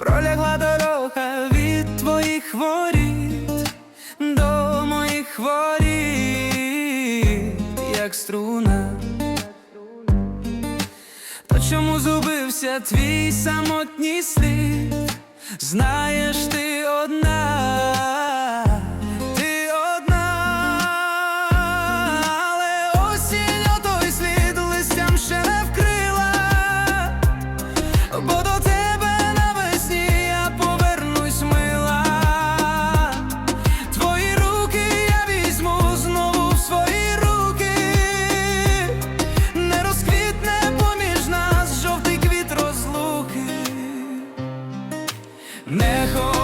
Пролягла дорога від твоїх воріт до моїх воріт, як струна. То чому зубився твій самотній слід? Знаєш, Не